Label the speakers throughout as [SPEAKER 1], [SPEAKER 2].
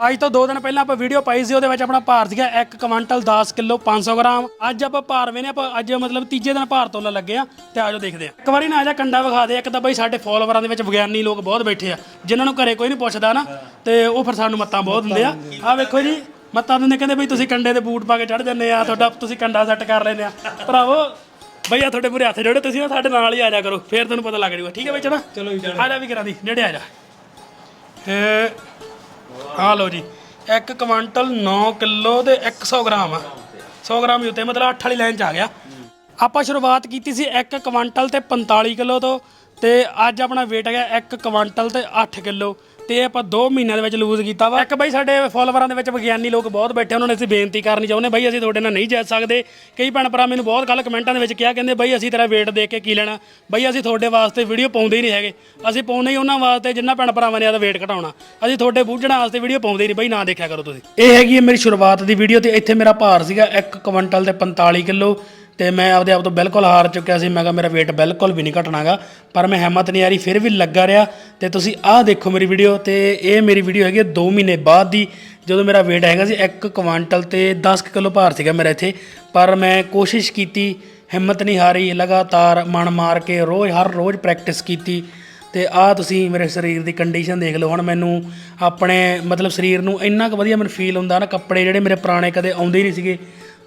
[SPEAKER 1] ਅੱਜ ਤੋਂ 2 ਦਿਨ ਪਹਿਲਾਂ ਆਪਾਂ ਵੀਡੀਓ ਪਾਈ ਸੀ ਉਹਦੇ ਵਿੱਚ ਆਪਣਾ ਭਾਰ ਸੀਗਾ 1 ਕੁਇੰਟਲ 10 ਕਿਲੋ 500 ਗ੍ਰਾਮ। ਅੱਜ ਆਪਾਂ ਭਾਰ ਵੇਨੇ ਆਪਾਂ ਅੱਜ ਮਤਲਬ ਤੀਜੇ ਦਿਨ ਭਾਰ ਤੋਲਣ ਲੱਗੇ ਆ ਤੇ ਆਜੋ ਦੇਖਦੇ ਆ ਇੱਕ ਵਾਰੀ ਨਾ ਆ ਜਾ ਕੰਡਾ ਵਿਖਾ ਦੇ ਇੱਕ ਤਾਂ ਬਈ ਸਾਡੇ ਫੋਲੋਵਰਾਂ ਦੇ ਵਿੱਚ ਵਿਗਿਆਨੀ ਲੋਕ ਬਹੁਤ ਬੈਠੇ ਆ ਜਿਨ੍ਹਾਂ ਨੂੰ ਘਰੇ ਕੋਈ ਨਹੀਂ ਪੁੱਛਦਾ ਨਾ ਤੇ ਉਹ ਫਿਰ ਸਾਨੂੰ ਮੱਤਾਂ ਬਹੁਤ ਦਿੰਦੇ ਆ। ਆ ਵੇਖੋ ਜੀ ਮੱਤਾਂ ਦਿੰਦੇ ਕਹਿੰਦੇ ਬਈ ਤੁਸੀਂ ਕੰਡੇ ਦੇ ਬੂਟ ਪਾ ਕੇ ਚੜ ਜੰਨੇ ਆ ਤੁਹਾਡਾ ਤੁਸੀਂ ਕੰਡਾ ਸੈੱਟ ਕਰ ਲੈਨੇ ਆ। ਭਰਾਵੋ ਬਈ ਆ ਤੁਹਾਡੇ ਪੂਰੇ ਹੱਥ ਜੋੜੇ ਤੁਸੀਂ ਨਾ ਸਾਡੇ ਨਾਲ ਹੀ ਆ ਜਾ ਕਰੋ ਫੇਰ ਤੁਹਾਨੂੰ ਪਤਾ ਲੱਗ ਜਾਊਗਾ। ਠੀਕ ਹੈ ਬਈ ਚਲੋ। ਚਲੋ ਆ ਜਾ ਵੀ ਕਰਾਂ ਦੀ ਨੇੜੇ ਆ ਜਾ। ਆ ਲਓ ਜੀ 1 ਕੁਇੰਟਲ 9 ਕਿਲੋ ਤੇ 100 ਗ੍ਰਾਮ ਆ। 100 ਗ੍ਰਾਮ ਹੀ ਉੱਤੇ, ਮਤਲਬ 8 ਵਾਲੀ ਲਾਈਨ ਚ ਆ ਗਿਆ। ਆਪਾਂ ਸ਼ੁਰੂਆਤ ਕੀਤੀ ਸੀ 1 ਕੁਆਂਟਲ ਤੇ 45 ਕਿਲੋ ਤੋਂ ਤੇ ਅੱਜ ਆਪਣਾ weight ਹੈਗਾ 1 ਕੁਇੰਟਲ ਤੇ 8 ਕਿਲੋ। ਤੇ ਆਪਾਂ 2 ਮਹੀਨਿਆਂ ਦੇ ਵਿੱਚ ਲੂਜ਼ ਕੀਤਾ ਵਾ। ਇੱਕ ਬਾਈ ਸਾਡੇ ਫੋਲੋਵਰਾਂ ਦੇ ਵਿੱਚ ਵਿਗਿਆਨੀ ਲੋਕ ਬਹੁਤ ਬੈਠੇ ਉਹਨਾਂ ਨੇ ਅਸੀਂ ਬੇਨਤੀ ਕਰਨੀ ਚਾਹੁੰਦੇ, ਬਾਈ ਅਸੀਂ ਤੁਹਾਡੇ ਨਾਲ ਨਹੀਂ ਜਾ ਸਕਦੇ। ਕਈ ਭੈਣ ਭਰਾ ਮੈਨੂੰ ਬਹੁਤ ਕੱਲ ਕਮੈਂਟਾਂ ਦੇ ਵਿੱਚ ਕਿਹਾ, ਕਹਿੰਦੇ ਬਾਈ ਅਸੀਂ ਤੇਰਾ weight ਦੇਖ ਕੇ ਕੀ ਲੈਣਾ। ਬਾਈ ਅਸੀਂ ਤੁਹਾਡੇ ਵਾਸਤੇ ਵੀਡੀਓ ਪਾਉਂਦੇ ਹੀ ਨਹੀਂ ਹੈਗੇ। ਅਸੀਂ ਪਾਉਂਦੇ ਹੀ ਉਹਨਾਂ ਵਾਸਤੇ ਜਿੰਨਾ ਭੈਣ ਭਰਾਵਾਂ ਨੇ ਆਦਾ weight ਘਟਾਉਣਾ। ਅਸੀਂ ਤੁਹਾਡੇ ਬੂਝਣਾ ਵਾਸਤੇ ਵੀਡੀਓ ਪਾਉਂਦੇ ਹੀ ਨਹੀਂ। ਬਾਈ ਨਾ ਦੇਖਿਆ ਕਰੋ ਤੁਸੀਂ। ਇਹ ਹੈਗੀ ਹੈ ਮੇਰੀ ਸ਼ੁਰੂਆਤ ਦੀ ਵੀਡੀਓ ਤੇ ਇੱਥੇ ਮੇਰਾ ਭਾਰ ਸੀਗਾ 1 ਕੁਇੰਟਲ ਤੇ 45 ਕਿਲੋ। ਤੇ ਮੈਂ ਆਪਦੇ ਆਪ ਤੋਂ ਬਿਲਕੁਲ ਹਾਰ ਚੁੱਕਿਆ ਸੀ। ਮੈਂ ਕਿਹਾ ਮੇਰਾ weight ਬਿਲਕੁਲ ਵੀ ਨਹੀਂ ਘਟਣਾਗਾ। ਪਰ ਮੈਂ ਹਿੰਮਤ ਨਹੀਂ ਹਾਰੀ, ਫਿਰ ਵੀ ਲੱਗਾ ਰਿਹਾ। ਤੇ ਤੁਸੀਂ ਆਹ ਦੇਖੋ ਮੇਰੀ ਵੀਡੀਓ ਤੇ ਇਹ ਮੇਰੀ ਵੀਡੀਓ ਹੈਗੀ 2 ਮਹੀਨੇ ਬਾਅਦ ਦੀ। ਜਦੋਂ ਮੇਰਾ weight ਹੈਗਾ ਸੀ 1 ਕੁਇੰਟਲ ਤੇ 10 ਕਿਲੋ ਭਾਰ ਸੀਗਾ ਮੇਰਾ ਇੱਥੇ। ਪਰ ਮੈਂ ਕੋਸ਼ਿਸ਼ ਕੀਤੀ, ਹਿੰਮਤ ਨਹੀਂ ਹਾਰੀ, ਲਗਾਤਾਰ ਮਨ ਮਾਰ ਕੇ ਰੋਜ਼, ਹਰ ਰੋਜ਼ ਪ੍ਰੈਕਟਿਸ ਕੀਤੀ। ਤੇ ਆਹ ਤੁਸੀਂ ਮੇਰੇ ਸਰੀਰ ਦੀ ਕੰਡੀਸ਼ਨ ਦੇਖ ਲਓ। ਹੁਣ ਮੈਨੂੰ ਆਪਣੇ ਮਤਲਬ ਸਰੀਰ ਨੂੰ ਇੰਨਾ ਕੁ ਵਧੀਆ ਮੈਨੂੰ ਫੀਲ ਹੁੰਦਾ ਨਾ, ਕੱਪੜੇ ਜਿਹੜੇ ਮੇਰੇ ਪੁਰਾਣੇ ਕਦੇ ਆਉਂਦੇ ਹੀ ਨਹੀਂ ਸੀਗੇ।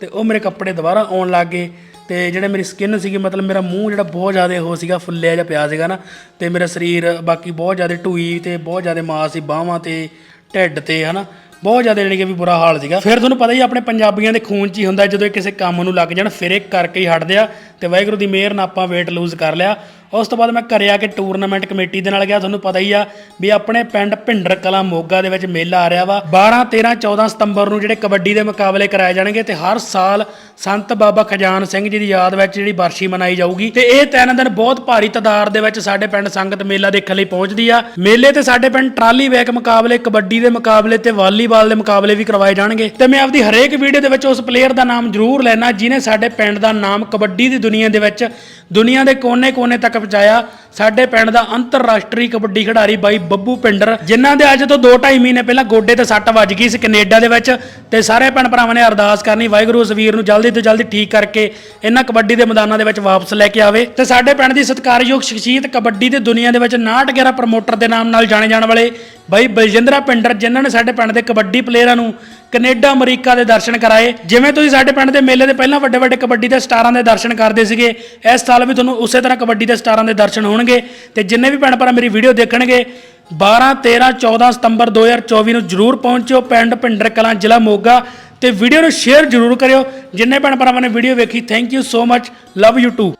[SPEAKER 1] ਤੇ ਉਹ ਮੇਰੇ ਕੱਪੜੇ ਦੁਬਾਰਾ ਆਉਣ ਲੱਗ ਗਏ ਤੇ ਜਿਹੜੇ ਮੇਰੀ ਸਕਿਨ ਸੀਗੀ, ਮਤਲਬ ਮੇਰਾ ਮੂੰਹ ਜਿਹੜਾ ਬਹੁਤ ਜ਼ਿਆਦਾ ਹੋ ਸੀਗਾ, ਫੁੱਲਿਆ ਜਿਹਾ ਪਿਆ ਸੀਗਾ ਨਾ, ਤੇ ਮੇਰਾ ਸਰੀਰ ਬਾਕੀ ਬਹੁਤ ਜ਼ਿਆਦਾ ਢੂਈ ਤੇ ਬਹੁਤ ਜ਼ਿਆਦਾ ਮਾਸ ਸੀ, ਬਾਹਾਂ ਤੇ, ਢਿੱਡ ਤੇ, ਹਨਾ, ਬਹੁਤ ਜ਼ਿਆਦਾ ਜਾਣੀ ਕਿ ਵੀ ਬੁਰਾ ਹਾਲ ਸੀਗਾ। ਫਿਰ ਤੁਹਾਨੂੰ ਪਤਾ ਹੀ ਆਪਣੇ ਪੰਜਾਬੀਆਂ ਦੇ ਖੂਨ 'ਚ ਹੀ ਹੁੰਦਾ ਜਦੋਂ ਇਹ ਕਿਸੇ ਕੰਮ ਨੂੰ ਲੱਗ ਜਾਣ, ਫਿਰ ਇਹ ਕਰਕੇ ਹੀ ਹਟਦੇ ਆ, ਤੇ ਵਾਹਿਗੁਰੂ ਦੀ ਮਿਹਰ ਨਾਲ ਆਪਾਂ weight ਲੂਜ਼ ਕਰ ਲਿਆ। ਉਸ ਤੋਂ ਬਾਅਦ ਮੈਂ ਘਰੇ ਆ ਕੇ ਟੂਰਨਾਮੈਂਟ ਕਮੇਟੀ ਦੇ ਨਾਲ ਗਿਆ, ਤੁਹਾਨੂੰ ਪਤਾ ਹੀ ਆ ਵੀ ਆਪਣੇ ਪਿੰਡ ਭਿੰਡਰ ਕਲਾ ਮੋਗਾ ਦੇ ਵਿੱਚ ਮੇਲਾ ਆ ਰਿਹਾ ਵਾ। 12 13 14 ਸਤੰਬਰ ਨੂੰ ਜਿਹੜੇ ਕਬੱਡੀ ਦੇ ਮੁਕਾਬਲੇ ਕਰਾਏ ਜਾਣਗੇ ਤੇ ਹਰ ਸਾਲ ਸੰਤ ਬਾਬਾ ਖਜਾਨ ਸਿੰਘ ਜੀ ਦੀ ਯਾਦ ਵਿੱਚ ਜਿਹੜੀ ਵਰਸ਼ੀ ਮਨਾਈ ਜਾਊਗੀ। ਤੇ ਇਹ ਤਿੰਨ ਦਿਨ ਬਹੁਤ ਭਾਰੀ ਤਾਦਾਦ ਦੇ ਵਿੱਚ ਸਾਡੇ ਪਿੰਡ ਸੰਗਤ ਮੇਲਾ ਦੇਖਣ ਲਈ ਪਹੁੰਚਦੀ ਆ। ਮੇਲੇ ਤੇ ਸਾਡੇ ਪਿੰਡ ਟਰਾਲੀ ਵੇਕ ਮੁਕਾਬਲੇ, ਕਬੱਡੀ ਦੇ ਮੁਕਾਬਲੇ ਤੇ ਵਾਲੀਬਾਲ ਦੇ ਮੁਕਾਬਲੇ ਵੀ ਕਰਵਾਏ ਜਾਣਗੇ। ਤੇ ਮੈਂ ਆਪਦੀ ਹਰੇਕ ਵੀਡੀਓ ਦੇ ਵਿੱਚ ਉਸ ਪਲੇਅਰ ਦਾ ਨਾਮ ਜ਼ਰੂਰ ਲੈਣਾ, ਜਿਨੇ ਸਾਡੇ ਪਿੰਡ ਦਾ ਨਾਮ ਕਬੱਡੀ ਦੀ ਦੁਨੀਆ ਦੇ ਵਿੱਚ ਦੁਨੀਆ ਦੇ ਕੋਨੇ-ਕੋਨੇ ਤੱਕ ਪਹੁੰਚਾਇਆ ਸਾਡੇ ਪਿੰਡ ਦਾ ਅੰਤਰਰਾਸ਼ਟਰੀ ਕਬੱਡੀ ਖਿਡਾਰੀ ਬਾਈ ਬੱਬੂ ਪਿੰਡਰ, ਜਿਨ੍ਹਾਂ ਦੇ ਅੱਜ ਤੋਂ 2.5 ਮਹੀਨੇ ਪਹਿਲਾਂ ਗੋਡੇ ਤੇ ਸੱਟ ਵੱਜ ਗਈ ਸੀ ਕੈਨੇਡਾ ਦੇ ਵਿੱਚ। ਤੇ ਸਾਰੇ ਭੈਣ ਭਰਾਵਾਂ ਨੇ ਅਰਦਾਸ ਕਰਨੀ, ਵਾਹਿਗੁਰੂ ਉਸ ਵੀਰ ਨੂੰ ਜਲਦੀ ਤੋਂ ਜਲਦੀ ਠੀਕ ਕਰਕੇ ਇਹਨਾਂ ਕਬੱਡੀ ਦੇ ਮੈਦਾਨਾਂ ਦੇ ਵਿੱਚ ਵਾਪਸ ਲੈ ਕੇ ਆਵੇ। ਤੇ ਸਾਡੇ ਪਿੰਡ ਦੀ ਸਤਿਕਾਰਯੋਗ ਸ਼ਖਸੀਅਤ ਕਬੱਡੀ ਦੇ ਦੁਨੀਆ ਦੇ ਵਿੱਚ 911 ਪ੍ਰਮੋਟਰ ਦੇ ਨਾਮ ਨਾਲ ਜਾਣੇ ਜਾਣ ਵਾਲੇ ਬਾਈ ਬਲਜਿੰਦਰਾ ਪਿੰਡਰ, ਜਿਨ੍ਹਾਂ ਨੇ ਸਾਡੇ ਪਿੰਡ ਦੇ ਕਬੱਡੀ ਪਲੇਅਰਾਂ ਨੂੰ ਕੈਨੇਡਾ, ਅਮਰੀਕਾ ਦੇ ਦਰਸ਼ਨ ਕਰਾਏ। ਜਿਵੇਂ ਤੁਸੀਂ ਸਾਡੇ ਪਿੰਡ ਦੇ ਮੇਲੇ ਦੇ ਪਹਿਲਾਂ ਵੱਡੇ ਵੱਡੇ ਕਬੱਡੀ ਦੇ ਸਟਾਰਾਂ ਦੇ ਦਰਸ਼ਨ ਕਰਦੇ ਸੀਗੇ, ਇਸ ਸਾਲ ਵੀ ਤੁਹਾਨੂੰ ਉਸੇ ਤਰ੍ਹਾਂ ਕਬੱਡੀ ਦੇ ਸਟਾਰਾਂ ਦੇ ਦਰਸ਼ਨ ਹੋਣਗੇ। ਤੇ ਜਿੰਨੇ ਵੀ ਭੈਣ ਭਰਾ ਮੇਰੀ ਵੀਡੀਓ ਦੇਖਣਗੇ 12 13 14 ਸਤੰਬਰ 2024 ਨੂੰ ਜਰੂਰ ਪਹੁੰਚਿਓ ਪਿੰਡ ਭਿੰਡਰ ਕਲਾਂ ਜ਼ਿਲ੍ਹਾ ਮੋਗਾ ਤੇ ਵੀਡੀਓ ਨੂੰ ਸ਼ੇਅਰ ਜਰੂਰ ਕਰਿਓ। ਜਿੰਨੇ ਭੈਣ ਭਰਾਵਾਂ ਨੇ ਵੀਡੀਓ ਵੇਖੀ thank you so much love you too